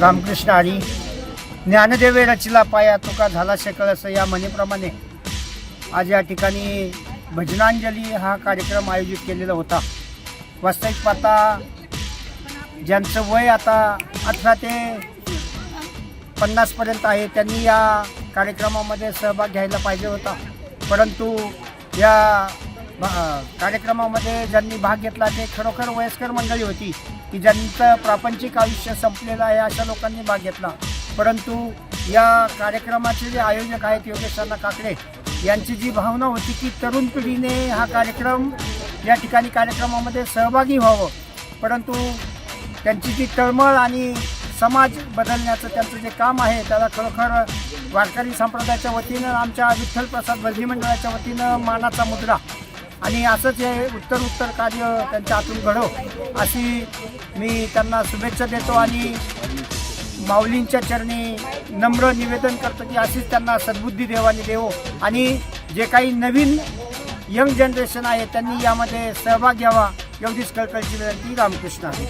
रामकृष्ण हरी ज्ञानदेवे रचिला पाया तुका झाला शकळ असं या म्हणीप्रमाणे. आज या ठिकाणी भजनांजली हा कार्यक्रम आयोजित केलेला होता. वास्तविक पाहता ज्यांचं वय आता अठरा ते पन्नासपर्यंत आहे त्यांनी या कार्यक्रमामध्ये सहभाग घ्यायला पाहिजे होता. परंतु या कार्यक्रमामध्ये ज्यांनी भाग घेतला ते खरोखर वयस्कर मंडळी होती. की ज्यांचं प्रापंचिक आयुष्य संपलेलं आहे अशा लोकांनी भाग घेतला. परंतु या कार्यक्रमाचे जे आयोजक आहेत योगेशांना काकडे यांची जी भावना होती की तरुण पिढीने हा कार्यक्रम या ठिकाणी कार्यक्रमामध्ये सहभागी व्हावं. परंतु त्यांची जी तळमळ आणि समाज बदलण्याचं त्यांचं जे काम आहे त्याला खरोखर वारकरी संप्रदायाच्या वतीनं आमच्या विठ्ठल प्रसाद भजनी मंडळाच्या वतीनं मानाचा मुद्रा. आणि असंच हे उत्तर उत्तर कार्य त्यांच्या हातून घडव अशी मी त्यांना शुभेच्छा देतो आणि माऊलींच्या चरणी नम्र निवेदन करतो की अशीच त्यांना सद्बुद्धी देवाने देवो. आणि जे काही नवीन यंग जनरेशन आहे त्यांनी यामध्ये सहभाग घ्यावा एवढीच कळकळीची विनंती रामकृष्ण आहे.